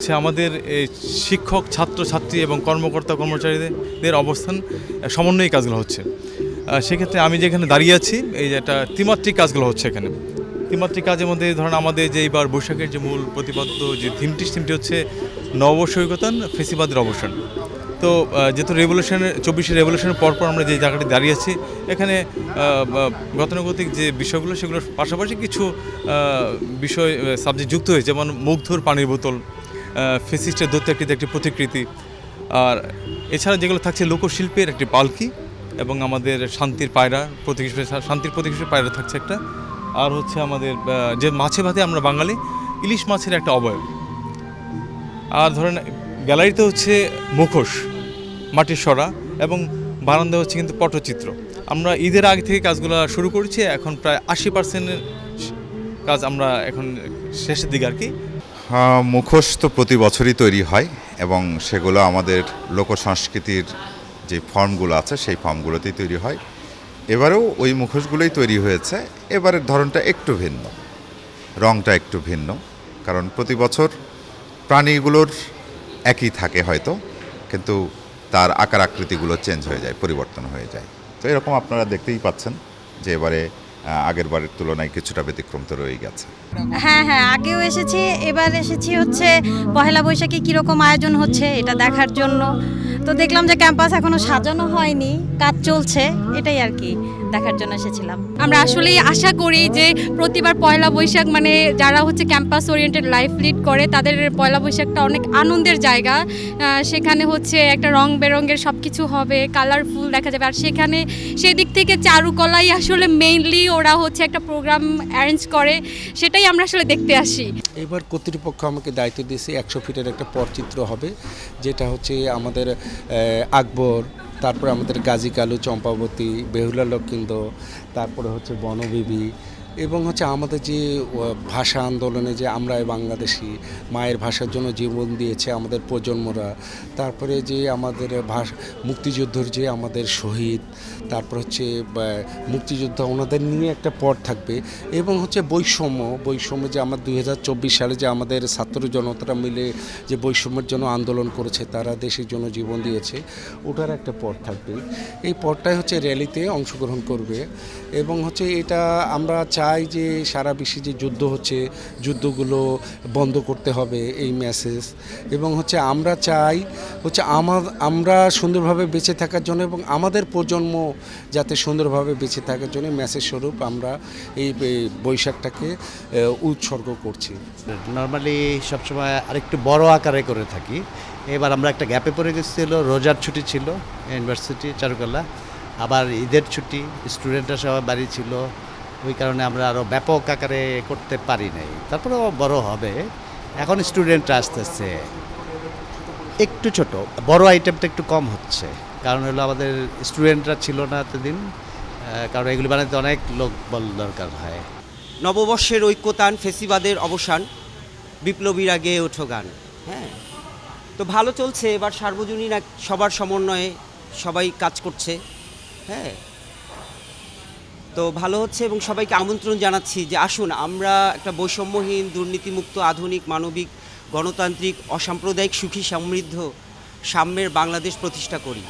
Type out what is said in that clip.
হচ্ছে আমাদের শিক্ষক ছাত্র ছাত্রী এবং কর্মকর্তা, কর্মচারীদের অবস্থান সমন্বয়ে কাজগুলো হচ্ছে। সেক্ষেত্রে আমি যেখানে দাঁড়িয়ে আছি, এই যে একটা ত্রিমাত্রিক কাজগুলো হচ্ছে এখানে। ত্রিমাত্রিক কাজের মধ্যে ধরেন আমাদের যে এইবার বৈশাখের যে মূল প্রতিপাদ্য যে থিমটি থিমটি হচ্ছে নববৈষয়িকতান ফেসিবাদের অবসান। তো যেহেতু রেভলিউশনের চব্বিশে রেভলিউশনের পরপর আমরা যে জায়গাটি দাঁড়িয়ে আছি, এখানে গতানুগতিক যে বিষয়গুলো, সেগুলোর পাশাপাশি কিছু বিষয় সাবজেক্ট যুক্ত হয়েছে, যেমন মুগ্ধর পানির বোতল ফেসিস্টের দত্ত একটি প্রতিকৃতি। আর এছাড়া যেগুলো থাকছে লোকশিল্পের একটি পালকি এবং আমাদের শান্তির পায়রা প্রতীক হিসেবে, শান্তির প্রতীক হিসেবে পায়রা থাকছে একটা। আর হচ্ছে আমাদের যে মাছে ভাতে আমরা বাঙালি, ইলিশ মাছের একটা অবয়ব। আর ধরেন, গ্যালারিতে হচ্ছে মুখোশ, মাটির সরা এবং বারান্দা হচ্ছে কিন্তু পটচিত্র। আমরা ঈদের আগে থেকে কাজগুলো শুরু করেছি, এখন প্রায় আশি পার্সেন্টের কাজ আমরা এখন শেষের দিকে আর কি। মুখোশ তো প্রতি বছরই তৈরি হয় এবং সেগুলো আমাদের লোক সংস্কৃতির যে ফর্মগুলো আছে, সেই ফর্মগুলোতেই তৈরি হয়। এবারেও ওই মুখোশগুলোই তৈরি হয়েছে। এবারের ধরনটা একটু ভিন্ন, রংটা একটু ভিন্ন, কারণ প্রতি বছর প্রাণীগুলোর একই থাকে হয়তো, কিন্তু তার আকার আকৃতিগুলো চেঞ্জ হয়ে যায়, পরিবর্তন হয়ে যায়। তো এরকম আপনারা দেখতেই পাচ্ছেন যে এবারে আগের বারের তুলনায় কিছুটা ব্যতিক্রম তো রয়ে গেছে। হ্যাঁ হ্যাঁ আগেও এসেছি, এবার এসেছি হচ্ছে পহেলা বৈশাখে কীরকম আয়োজন হচ্ছে এটা দেখার জন্য। তো দেখলাম যে ক্যাম্পাস এখনও সাজানো হয়নি, কাজ চলছে, এটাই আর কি। দেখার জন্য এসেছিলাম। আমরা আসলেই আশা করি যে প্রতিবার পয়লা বৈশাখ মানে যারা হচ্ছে ক্যাম্পাস ওরিয়েন্টেড লাইফ লিড করে, তাদের পয়লা বৈশাখটা অনেক আনন্দের জায়গা। সেখানে হচ্ছে একটা রং বেরঙের সব কিছু হবে কালারফুল দেখা যাবে। আর সেখানে সেদিক থেকে চারুকলাই আসলে মেইনলি ওরা হচ্ছে একটা প্রোগ্রাম অ্যারেঞ্জ করে, সেটাই আমরা আসলে দেখতে আসি। এবার কর্তৃপক্ষ আমাকে দায়িত্ব দিয়েছে একশো ফিটের একটা পরচিত্র হবে, যেটা হচ্ছে আমাদের আকবর তারপরে আমাদের গাজী কালু চম্পাবতী বেহুলা লক্ষিন্দ তারপরে হচ্ছে বনবিবি এবং হচ্ছে আমাদের যে ভাষা আন্দোলনে যে আমরা বাংলাদেশি মায়ের ভাষার জন্য জীবন দিয়েছে আমাদের প্রজন্মরা, তারপরে যে আমাদের ভাষা, মুক্তিযুদ্ধর যে আমাদের শহীদ, তারপর হচ্ছে মুক্তিযোদ্ধা ওনাদের নিয়ে একটা পট থাকবে এবং হচ্ছে বৈষম্য বৈষম্য যে আমার দুই হাজার চব্বিশ সালে যে আমাদের ছাত্র জনতারা মিলে যে বৈষম্যের জন্য আন্দোলন করেছে, তারা দেশের জন্য জীবন দিয়েছে, ওটার একটা পট থাকবে। এই পটটাই হচ্ছে র্যালিতে অংশগ্রহণ করবে এবং হচ্ছে এটা আমরা চাই যে সারা বিশ্বে যে যুদ্ধ হচ্ছে, যুদ্ধগুলো বন্ধ করতে হবে এই মেসেজ এবং হচ্ছে আমরা চাই হচ্ছে আমার আমরা সুন্দরভাবে বেঁচে থাকার জন্য এবং আমাদের প্রজন্ম যাতে সুন্দরভাবে বেঁচে থাকার জন্য মেসেজ স্বরূপ আমরা এই বৈশাখটাকে উৎসর্গ করছি। নর্মালি সবসময় আরেকটু বড় আকারে করে থাকি। এবার আমরা একটা গ্যাপে পড়ে গেছিল রোজার ছুটি ছিল ইউনিভার্সিটি চারুকলা। আবার ঈদের ছুটি স্টুডেন্টরা সবাই বাড়ি ছিল। ওই কারণে আমরা আরও ব্যাপক আকারে করতে পারি নাই। তারপরেও বড় হবে। এখন স্টুডেন্টরা আসতেছে। একটু ছোট। বড় আইটেমটা একটু কম হচ্ছে। কারণ হলো আমাদের স্টুডেন্টরা ছিল না এতদিন। কারণ এগুলি বানাতে অনেক লোক বল দরকার হয়। নববর্ষের ঐক্যতান, ফেসিবাদের অবসান, বিপ্লবীর আগে ওঠো গান। হ্যাঁ। তো ভালো চলছে। এবার সার্বজনীন এক সবার সমন্বয়ে সবাই কাজ করছে। হ্যাঁ। তো ভালো হচ্ছে এবং সবাইকে আমন্ত্রণ জানাচ্ছি যে আসুন, আমরা একটা বৈষম্যহীন, দুর্নীতিমুক্ত, আধুনিক, মানবিক, গণতান্ত্রিক, অসাম্প্রদায়িক, সুখী, সমৃদ্ধ সাম্যের বাংলাদেশ প্রতিষ্ঠা করি।